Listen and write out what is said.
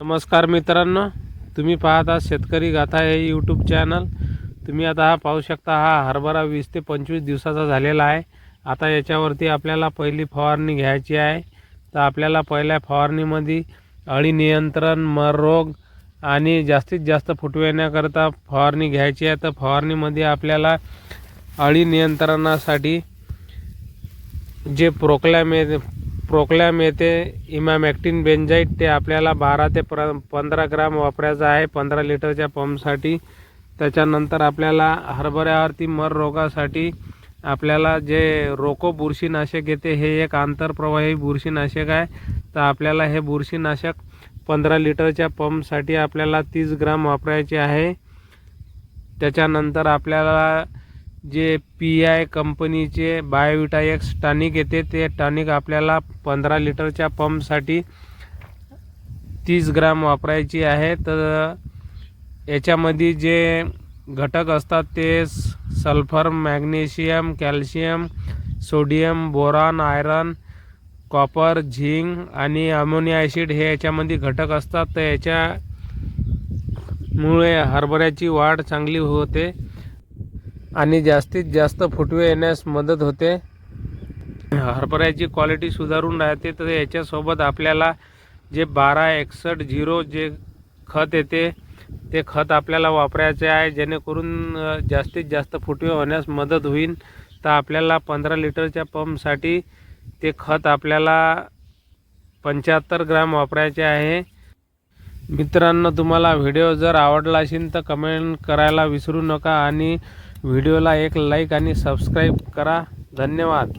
नमस्कार मित्रांनो तुम्ही पाहता शेतकरी गाथा हे यूट्यूब चॅनल तुम्ही आता हा पाहू शकता हा हरभरा वीस ते पंचवीस दिवसाचा झालेला आहे. आता याच्यावरती आपल्याला पहिली फवारणी घ्यायची आहे. तर आपल्याला पहिल्या फवारणीमध्ये अळी नियंत्रण मर रोग आणि जास्तीत जास्त फुटवे येण्याकरता फवारणी घ्यायची आहे. तर फवारणीमध्ये आपल्याला अळी नियंत्रणासाठी जे प्रोक्लॅम येते प्रोक्लॅम येते इमॅमॅक्टिन बेंजाईट ते आपल्याला बारा ते प्र पंधरा ग्राम वापरायचं आहे. पंधरा लिटरच्या पंपसाठी. त्याच्यानंतर आपल्याला हरभऱ्यावरती मर रोगासाठी आपल्याला जे रोको बुरशीनाशक येते हे एक आंतरप्रवाही बुरशीनाशक आहे. तर आपल्याला हे बुरशीनाशक पंधरा लिटरच्या पंपसाठी आपल्याला तीस ग्राम वापरायचे आहे. त्याच्यानंतर आपल्याला जे पी आय कंपनीचे बायोविटा एक्स टॉनिक येते ते टॉनिक आपल्याला पंधरा लिटरच्या पंपसाठी तीस ग्राम वापरायची आहे. तर याच्यामध्ये जे घटक असतात ते स- sulphur magnesium calcium sodium boron iron copper zinc आणि अमोनिया ॲसिड हे याच्यामध्ये घटक असतात. तर याच्यामुळे हरभऱ्याची वाढ चांगली होते. आणि जास्तीत जास्त फुटवे येण्यास मदत होते. हरभऱ्याची क्वालिटी सुधारून राहते तर याच्यासोबत आपल्याला जे बारा एकसष्ट झिरो जे खत येते ते खत आपल्याला वापरायचे आहे. जेणेकरून जास्तीत जास्त फुटवे होण्यास मदत होईल. तर आपल्याला पंधरा लिटरच्या पंपसाठी ते खत आपल्याला पंच्याहत्तर ग्राम वापरायचे आहे. मित्रांनो तुम्हाला व्हिडिओ जर आवडला असेल तर कमेंट करायला विसरू नका. आणि व्हिडिओला एक लाईक आणि सबस्क्राईब करा. धन्यवाद.